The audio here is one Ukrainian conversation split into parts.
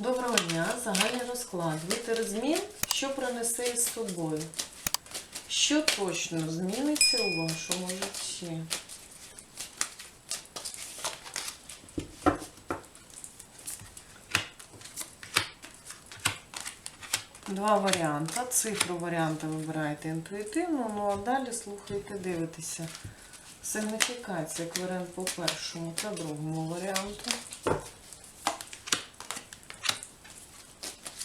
Доброго дня, загальний розклад. Вітер змін, що принесе із собою? Що точно зміниться у вашому житті? Два варіанти. Цифру варіанта вибираєте інтуїтивно, ну а далі слухайте, дивитеся. Сигніфікація, як по першому та другому варіанту.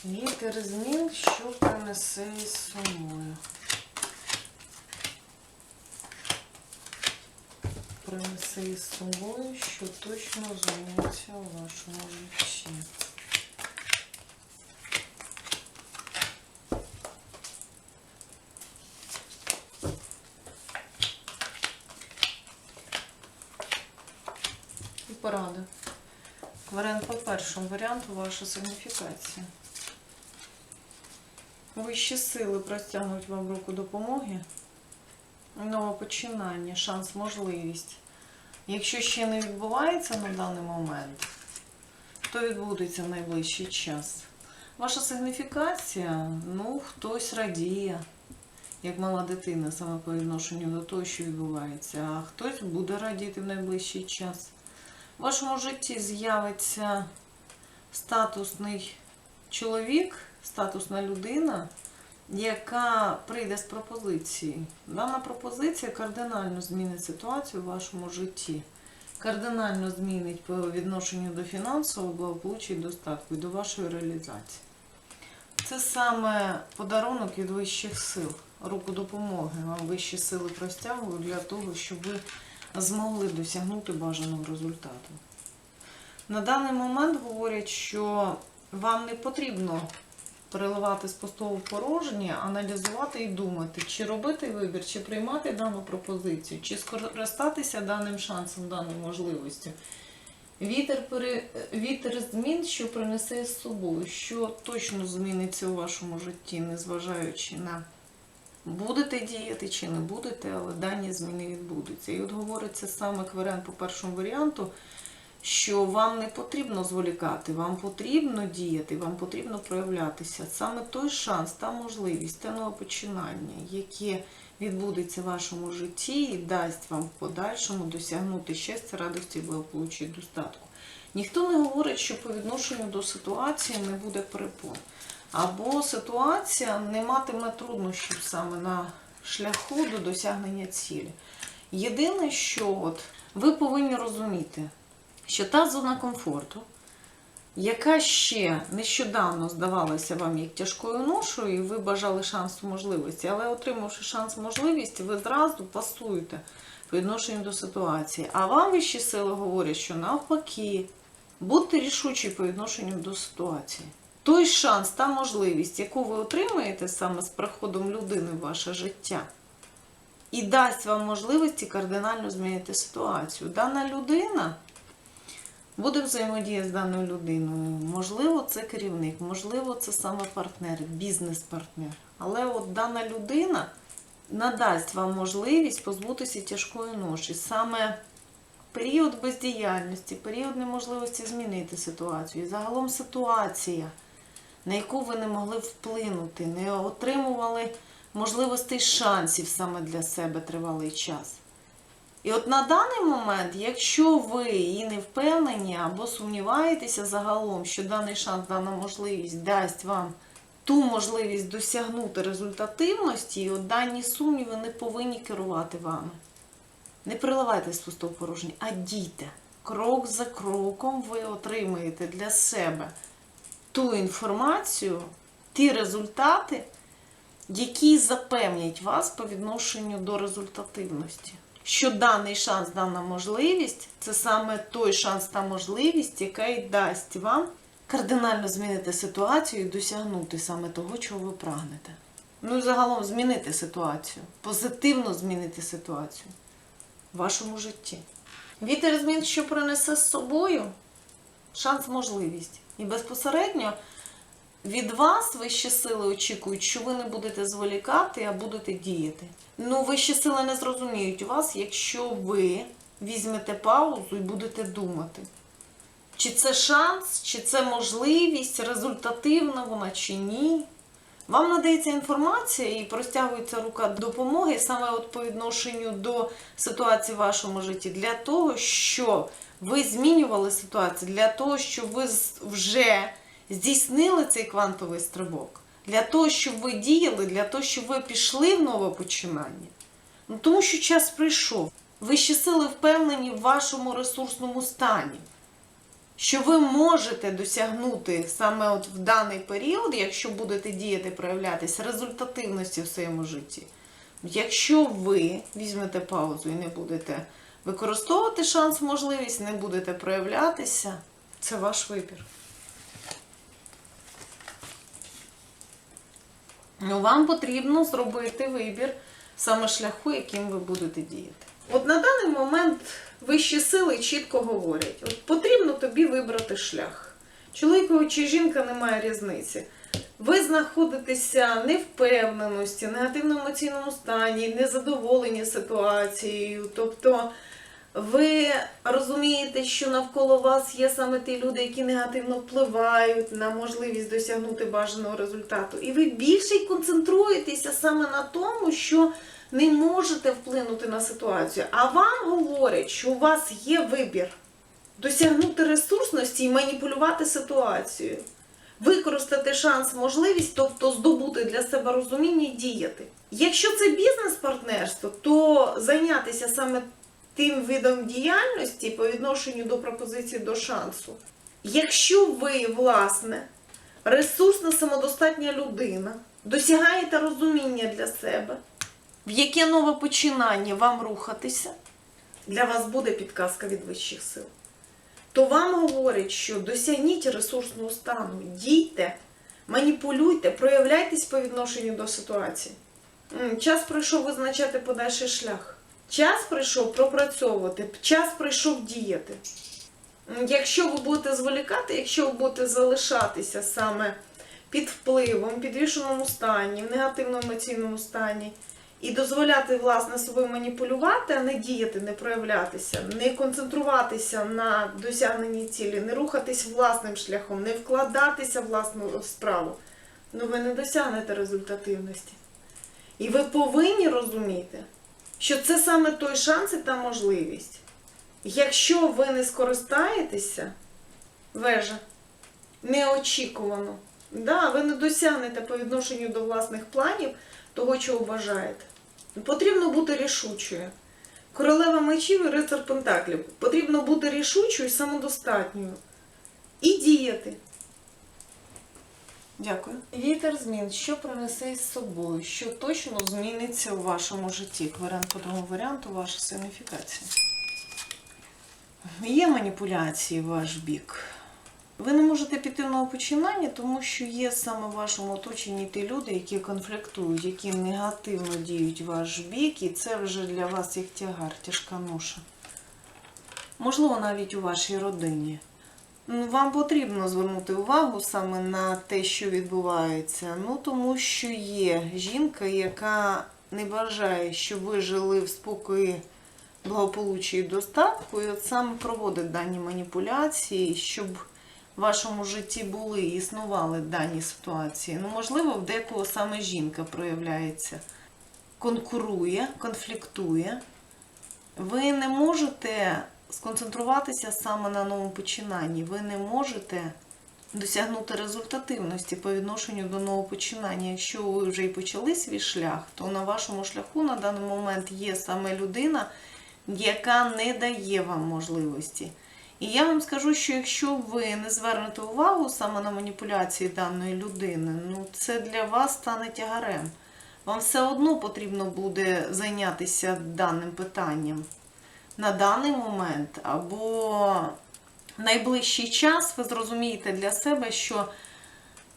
Вітер змін, що принесе із собою. Принесе із собою, що точно зміниться у вашому житті. І порада. Варіант по першому варіанту ваша сигніфікація. Вищі сили простягнуть вам руку допомоги. Нове починання, шанс, можливість. Якщо ще не відбувається на даний момент, то відбудеться в найближчий час. Ваша сигніфікація, ну, хтось радіє, як мала дитина, саме по відношенню до того, що відбувається, а хтось буде радіти в найближчий час. В вашому житті з'явиться статусний чоловік, статусна людина, яка прийде з пропозиції. Дана пропозиція кардинально змінить ситуацію в вашому житті. Кардинально змінить по відношенню до фінансового благополуччя і достатку і до вашої реалізації. Це саме подарунок від вищих сил, руку допомоги. Вам вищі сили простягують для того, щоб ви змогли досягнути бажаного результату. На даний момент говорять, що вам не потрібно переливати з пустого в порожнє, аналізувати і думати, чи робити вибір, чи приймати дану пропозицію, чи скористатися даним шансом, даною можливістю. Вітер, пере... Вітер змін, що принесе з собою, що точно зміниться у вашому житті, незважаючи на будете діяти чи не будете, але дані зміни відбудуться. І от говориться саме варіант по першому варіанту, що вам не потрібно зволікати, вам потрібно діяти, вам потрібно проявлятися. Саме той шанс, та можливість, те нове починання, яке відбудеться в вашому житті і дасть вам в подальшому досягнути щастя, радості, благополуччя і достатку. Ніхто не говорить, що по відношенню до ситуації не буде перепон. Або ситуація не матиме труднощів саме на шляху до досягнення цілі. Єдине, що от ви повинні розуміти, що та зона комфорту, яка ще нещодавно здавалася вам як тяжкою ношою, і ви бажали шансу можливості, але отримавши шанс можливість, ви зразу пасуєте по відношенню до ситуації. А вам вищі сили говорять, що навпаки, будьте рішучі по відношенню до ситуації. Той шанс та можливість, яку ви отримаєте саме з приходом людини в ваше життя, і дасть вам можливості кардинально змінити ситуацію. Дана людина буде взаємодія з даною людиною. Можливо, це керівник, можливо, це саме партнер, бізнес-партнер. Але от дана людина надасть вам можливість позбутися тяжкої ноші. Саме період бездіяльності, період неможливості змінити ситуацію. І загалом ситуація, на яку ви не могли вплинути, не отримували можливостей шансів саме для себе тривалий час. І от на даний момент, якщо ви і не впевнені або сумніваєтеся загалом, що даний шанс, дана можливість дасть вам ту можливість досягнути результативності, і от дані сумніви не повинні керувати вами. Не приливайте з пустого порожні, а дійте. Крок за кроком ви отримаєте для себе ту інформацію, ті результати, які запевнять вас по відношенню до результативності. Що даний шанс, дана можливість це саме той шанс та можливість, яка й дасть вам кардинально змінити ситуацію і досягнути саме того, чого ви прагнете. Ну і загалом змінити ситуацію, позитивно змінити ситуацію в вашому житті. Вітер змін, що принесе з собою шанс, можливість. І безпосередньо від вас вищі сили очікують, що ви не будете зволікати, а будете діяти. Ну, вищі сили не зрозуміють вас, якщо ви візьмете паузу і будете думати. Чи це шанс, чи це можливість, результативна вона чи ні. Вам надається інформація і простягується рука допомоги саме от по відношенню до ситуації в вашому житті для того, щоб ви змінювали ситуацію, для того, щоб ви вже здійснили цей квантовий стрибок, для того, щоб ви діяли, для того, щоб ви пішли в нове починання. Ну, тому що час прийшов. Ви ще сили впевнені в вашому ресурсному стані що ви можете досягнути саме от в даний період, якщо будете діяти, проявлятись результативності в своєму житті. Якщо ви візьмете паузу і не будете використовувати шанс, можливість, не будете проявлятися, це ваш вибір. Ну, вам потрібно зробити вибір саме шляху, яким ви будете діяти. От на даний момент вищі сили чітко говорять: от потрібно тобі вибрати шлях. Чоловікові чи жінка немає різниці. Ви знаходитеся невпевненості, негативному емоційному стані, незадоволені ситуацією. Тобто ви розумієте, що навколо вас є саме ті люди, які негативно впливають на можливість досягнути бажаного результату. І ви більше концентруєтеся саме на тому, що не можете вплинути на ситуацію. А вам говорять, що у вас є вибір досягнути ресурсності і маніпулювати ситуацією. Використати шанс, можливість, тобто здобути для себе розуміння і діяти. Якщо це бізнес-партнерство, то зайнятися саме тим видом діяльності по відношенню до пропозиції до шансу. Якщо ви, власне, ресурсна самодостатня людина, досягаєте розуміння для себе, в яке нове починання вам рухатися, для вас буде підказка від вищих сил. То вам говорять, що досягніть ресурсного стану, дійте, маніпулюйте, проявляйтесь по відношенню до ситуації. Час прийшов визначати подальший шлях. Час прийшов пропрацьовувати, час прийшов діяти. Якщо ви будете зволікати, якщо ви будете залишатися саме під впливом, підвішеному стані, в негативному емоційному стані, і дозволяти власне собою маніпулювати, а не діяти, не проявлятися, не концентруватися на досягненні цілі, не рухатись власним шляхом, не вкладатися в власну справу, ну ви не досягнете результативності. І ви повинні розуміти, що це саме той шанс і та можливість. Якщо ви не скористаєтеся, вежа, неочікувано, да, ви не досягнете по відношенню до власних планів того, чого бажаєте. Потрібно бути рішучою. Королева мечів і рицар Пентаклів. Потрібно бути рішучою і самодостатньою. І діяти. Дякую. Вітер змін. Що принесе із собою? Що точно зміниться у вашому житті? Варіант по другому варіанту ваша сигніфікація. Є маніпуляції в ваш бік. Ви не можете піти в нове починання, тому що є саме в вашому оточенні ті люди, які конфліктують, які негативно діють ваш бік, і це вже для вас як тягар, тяжка ноша. Можливо, навіть у вашій родині. Ну, Вам потрібно звернути увагу саме на те, що відбувається. Ну, тому що є жінка, яка не бажає, щоб ви жили в спокої, благополуччі і достатку, і от саме проводить дані маніпуляції, щоб в вашому житті були і існували дані ситуації. Ну, можливо, в декого саме жінка проявляється, конкурує, конфліктує. Ви не можете сконцентруватися саме на новому починанні. Ви не можете досягнути результативності по відношенню до нового починання. Якщо ви вже і почали свій шлях, то на вашому шляху на даний момент є саме людина, яка не дає вам можливості. І я вам скажу, що якщо ви не звернете увагу саме на маніпуляції даної людини, ну це для вас стане тягарем. Вам все одно потрібно буде зайнятися даним питанням на даний момент або найближчий час, ви зрозумієте для себе, що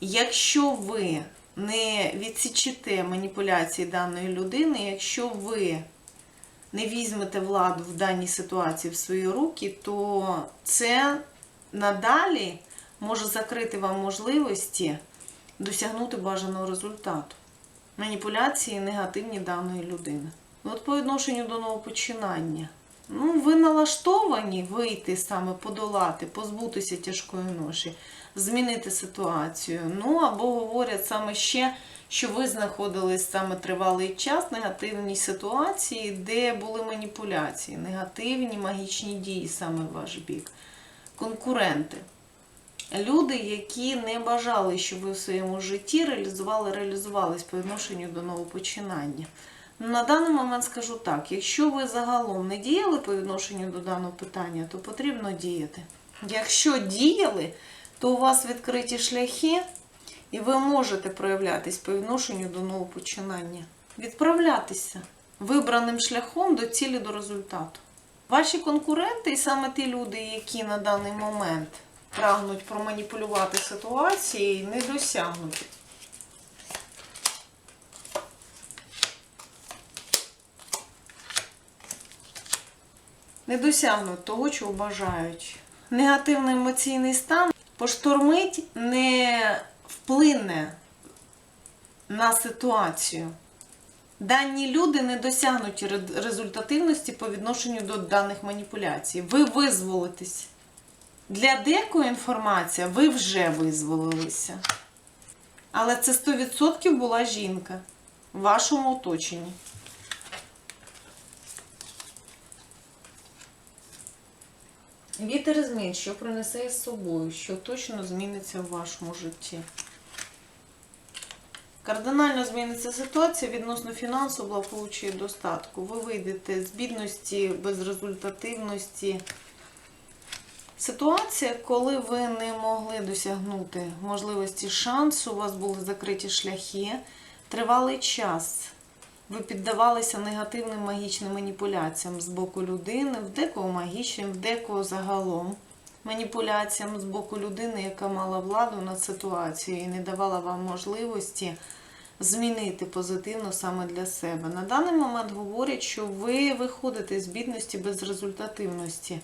якщо ви не відсічите маніпуляції даної людини, якщо ви не візьмете владу в даній ситуації в свої руки, то це надалі може закрити вам можливості досягнути бажаного результату. Маніпуляції негативні даної людини. От по відношенню до нового починання. Ну, ви налаштовані вийти саме, подолати, позбутися тяжкої ноші, змінити ситуацію. Ну, або говорять саме ще, що ви знаходились саме тривалий час в негативній ситуації, де були маніпуляції, негативні магічні дії саме в ваш бік. Конкуренти. Люди, які не бажали, щоб ви в своєму житті реалізували, реалізувались по відношенню до новопочинання. Ну, На даний момент скажу так: якщо ви загалом не діяли по відношенню до даного питання, то потрібно діяти. Якщо діяли, то у вас відкриті шляхи, і ви можете проявлятись по відношенню до нового починання. Відправлятися вибраним шляхом до цілі, до результату. Ваші конкуренти, і саме ті люди, які на даний момент прагнуть проманіпулювати ситуації, не досягнуть. Не досягнуть того, чого бажають. Негативний емоційний стан поштормить, не вплине на ситуацію. Дані люди не досягнуть результативності по відношенню до даних маніпуляцій. Ви визволитесь. Для декої інформація ви вже визволилися. Але це 100% була жінка в вашому оточенні. Вітер змін, що принесе з собою, що точно зміниться в вашому житті. Кардинально зміниться ситуація відносно фінансу, благополуччя і достатку. Ви вийдете з бідності, безрезультативності. Ситуація, коли ви не могли досягнути можливості шансу, у вас були закриті шляхи, тривалий час. Ви піддавалися негативним магічним маніпуляціям з боку людини, в декого магічним, в декого загалом маніпуляціям з боку людини, яка мала владу над ситуацією і не давала вам можливості змінити позитивно саме для себе. На даний момент говорять, що ви виходите з бідності без результативності,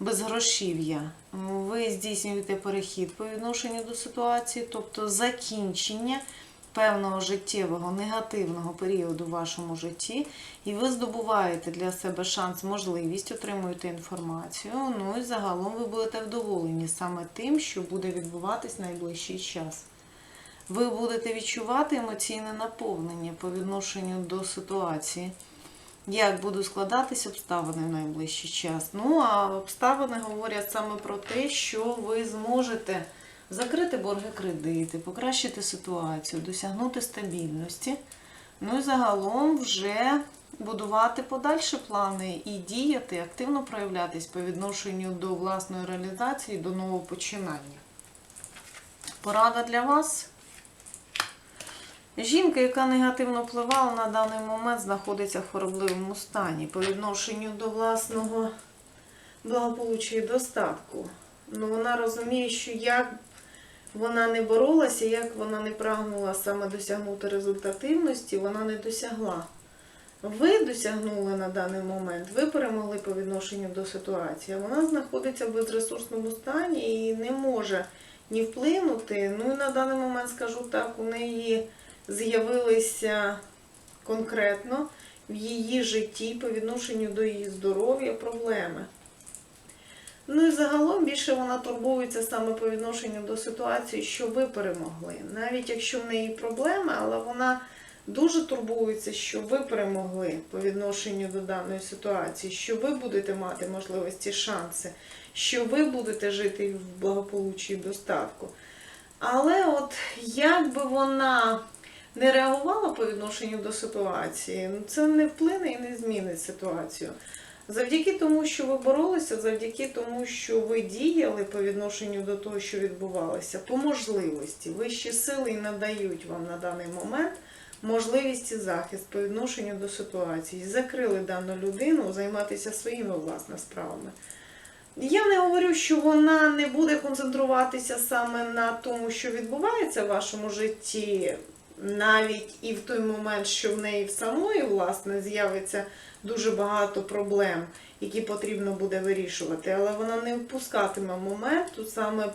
без грошів'я. Ви здійснюєте перехід по відношенню до ситуації, тобто закінчення певного життєвого негативного періоду в вашому житті, і ви здобуваєте для себе шанс, можливість, отримуєте інформацію. Ну і загалом ви будете вдоволені саме тим, що буде відбуватись найближчий час. Ви будете відчувати емоційне наповнення по відношенню до ситуації. Як будуть складатись обставини в найближчий час? Ну, а обставини говорять саме про те, що ви зможете закрити борги кредити, покращити ситуацію, досягнути стабільності. Ну і загалом вже будувати подальші плани і діяти, активно проявлятись по відношенню до власної реалізації, до нового починання. Порада для вас. Жінка, яка негативно впливала на даний момент, знаходиться в хворобливому стані по відношенню до власного благополуччя і достатку. Ну, вона розуміє, що як вона не боролася, як вона не прагнула саме досягнути результативності, вона не досягла. Ви досягнули на даний момент, ви перемогли по відношенню до ситуації. Вона знаходиться в безресурсному стані і не може ні вплинути. Ну і на даний момент скажу так, у неї з'явилися конкретно в її житті по відношенню до її здоров'я проблеми. Ну і загалом більше вона турбується саме по відношенню до ситуації, що ви перемогли. Навіть якщо в неї проблеми, але вона дуже турбується, що ви перемогли по відношенню до даної ситуації, що ви будете мати можливості, шанси, що ви будете жити в благополуччі і достатку. Але от як би вона не реагувала по відношенню до ситуації, ну це не вплине і не змінить ситуацію. Завдяки тому, що ви боролися, завдяки тому, що ви діяли по відношенню до того, що відбувалося, по можливості, вищі сили надають вам на даний момент можливість і захист по відношенню до ситуації. Закрили дану людину займатися своїми власне справами. Я не говорю, що вона не буде концентруватися саме на тому, що відбувається в вашому житті, навіть і в той момент, що в неї в самої, власне, з'явиться дуже багато проблем, які потрібно буде вирішувати, але вона не впускатиме моменту саме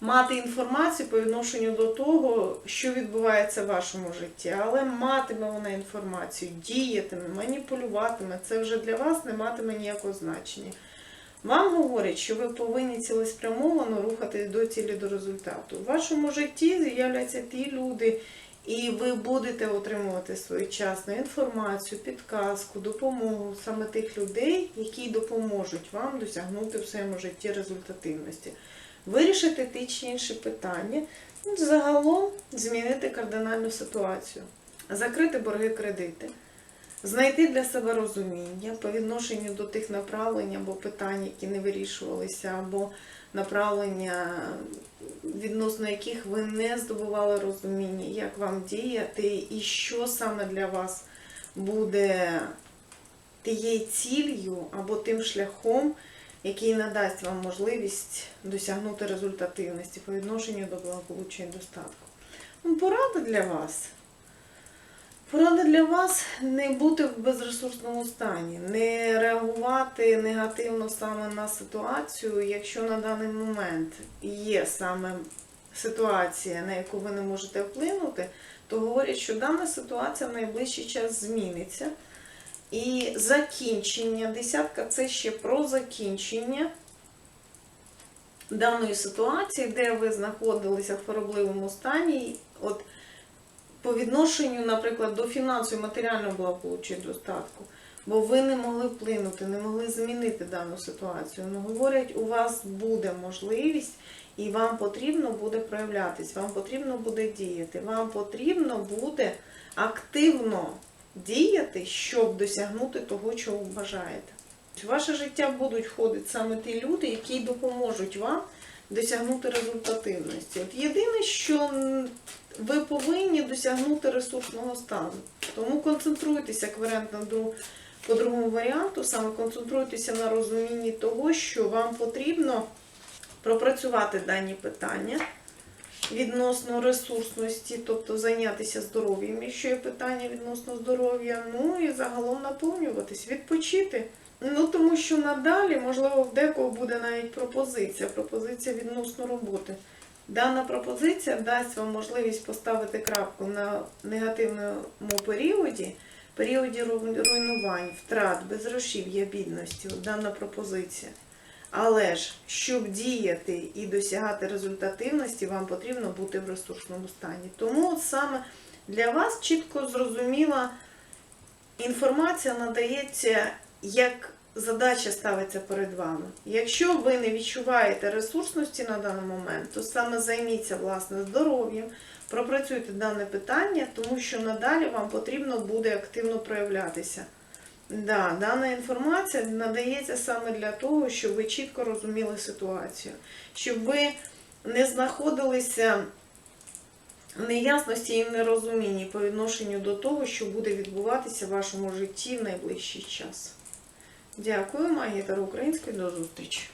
мати інформацію по відношенню до того, що відбувається в вашому житті. Але матиме вона інформацію, діятиме, маніпулюватиме, це вже для вас не матиме ніякого значення. Вам говорять, що ви повинні цілеспрямовано рухатись до цілі до результату. В вашому житті з'являться ті люди, і ви будете отримувати своєчасну інформацію, підказку, допомогу саме тих людей, які допоможуть вам досягнути в своєму житті результативності. Вирішити ті чи інші питання, ну, загалом змінити кардинальну ситуацію, закрити борги кредити. Знайти для себе розуміння по відношенню до тих направлень або питань, які не вирішувалися, або направлення, відносно яких ви не здобували розуміння, як вам діяти і що саме для вас буде тією ціллю або тим шляхом, який надасть вам можливість досягнути результативності по відношенню до благополуччя і достатку. Ну, Порада для вас. Порада для вас не бути в безресурсному стані, не реагувати негативно саме на ситуацію, якщо на даний момент є саме ситуація, на яку ви не можете вплинути, то говорять, що дана ситуація в найближчий час зміниться. І закінчення, десятка це ще про закінчення даної ситуації, де ви знаходилися в хворобливому стані. От по відношенню, наприклад, до фінансового і матеріального благополуччя достатку. Бо ви не могли вплинути, не могли змінити дану ситуацію. Ну, говорять, у вас буде можливість, і вам потрібно буде проявлятись, вам потрібно буде діяти, вам потрібно буде активно діяти, щоб досягнути того, чого бажаєте. В ваше життя будуть входити саме ті люди, які допоможуть вам досягнути результативності. От єдине, що ви повинні досягнути ресурсного стану. Тому концентруйтеся як варіант на по другому варіанту, саме концентруйтеся на розумінні того, що вам потрібно пропрацювати дані питання відносно ресурсності, тобто зайнятися здоров'ям, якщо є питання відносно здоров'я, ну і загалом наповнюватись, відпочити. Ну, тому що надалі, можливо, в декого буде навіть пропозиція, пропозиція відносно роботи. Дана пропозиція дасть вам можливість поставити крапку на негативному періоді, періоді руйнувань, втрат, безгрошів'я, бідності. Дана пропозиція. Але ж, щоб діяти і досягати результативності, вам потрібно бути в ресурсному стані. Тому от саме для вас чітко зрозуміла інформація надається, як задача ставиться перед вами. Якщо ви не відчуваєте ресурсності на даний момент, то саме займіться власне здоров'ям, пропрацюйте дане питання, тому що надалі вам потрібно буде активно проявлятися. Да, дана інформація надається саме для того, щоб ви чітко розуміли ситуацію, щоб ви не знаходилися в неясності і в нерозумінні по відношенню до того, що буде відбуватися в вашому житті в найближчий час. Дякую, магітар Української, до зустрічі!